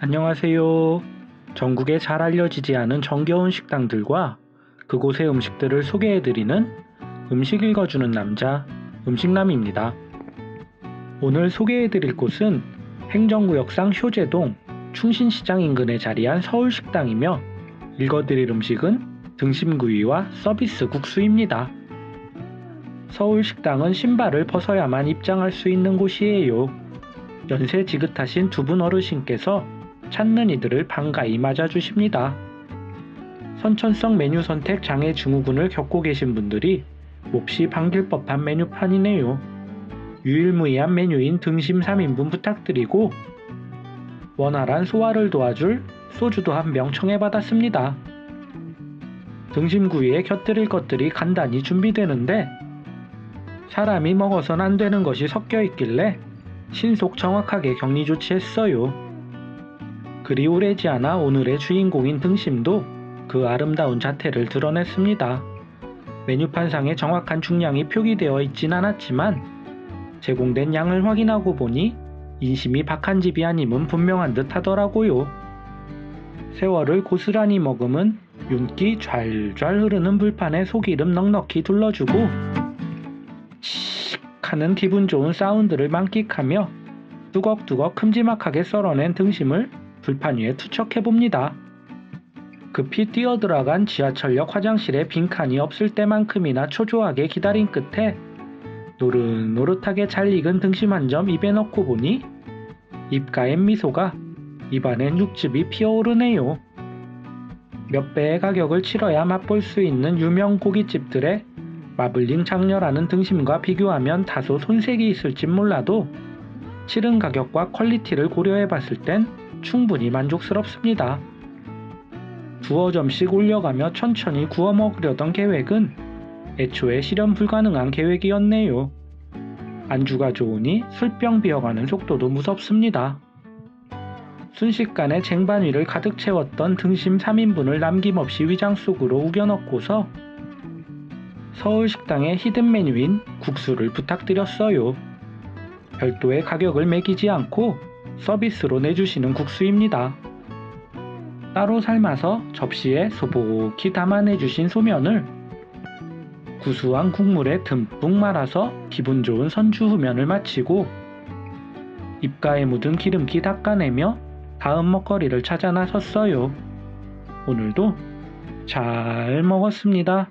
안녕하세요. 전국에 잘 알려지지 않은 정겨운 식당들과 그곳의 음식들을 소개해드리는 음식 읽어주는 남자 음식남입니다. 오늘 소개해드릴 곳은 행정구역상 효제동 충신시장 인근에 자리한 서울식당이며 읽어드릴 음식은 등심구이와 서비스 국수입니다. 서울식당은 신발을 벗어야만 입장할 수 있는 곳이에요. 연세 지긋하신 두 분 어르신께서 찾는 이들을 반가이 맞아주십니다. 선천성 메뉴 선택 장애 증후군을 겪고 계신 분들이 몹시 반길 법한 메뉴판이네요. 유일무이한 메뉴인 등심 3인분 부탁드리고 원활한 소화를 도와줄 소주도 한 병 청해받았습니다. 등심구이에 곁들일 것들이 간단히 준비되는데 사람이 먹어선 안 되는 것이 섞여 있길래 신속 정확하게 격리 조치했어요. 그리 오래지 않아 오늘의 주인공인 등심도 그 아름다운 자태를 드러냈습니다. 메뉴판상에 정확한 중량이 표기되어 있진 않았지만 제공된 양을 확인하고 보니 인심이 박한 집이 아님은 분명한 듯 하더라고요. 세월을 고스란히 머금은 윤기 좔좔 흐르는 불판에 소기름 넉넉히 둘러주고 칙 하는 기분 좋은 사운드를 만끽하며 뚜걱뚜걱 큼지막하게 썰어낸 등심을 불판 위에 투척해봅니다. 급히 뛰어들어간 지하철역 화장실에 빈칸이 없을 때만큼이나 초조하게 기다린 끝에 노릇노릇하게 잘 익은 등심 한 점 입에 넣고 보니 입가엔 미소가 입안엔 육즙이 피어오르네요. 몇 배의 가격을 치러야 맛볼 수 있는 유명 고깃집들의 마블링 장렬하는 등심과 비교하면 다소 손색이 있을진 몰라도 치른 가격과 퀄리티를 고려해 봤을 땐 충분히 만족스럽습니다. 두어 점씩 올려가며 천천히 구워 먹으려던 계획은 애초에 실현 불가능한 계획이었네요. 안주가 좋으니 술병 비어가는 속도도 무섭습니다. 순식간에 쟁반 위를 가득 채웠던 등심 3인분을 남김없이 위장 속으로 우겨 넣고서 서울 식당의 히든 메뉴인 국수를 부탁드렸어요. 별도의 가격을 매기지 않고 서비스로 내주시는 국수입니다. 따로 삶아서 접시에 소복히 담아내주신 소면을 구수한 국물에 듬뿍 말아서 기분 좋은 선주 후면을 마치고 입가에 묻은 기름기 닦아내며 다음 먹거리를 찾아 나섰어요. 오늘도 잘 먹었습니다.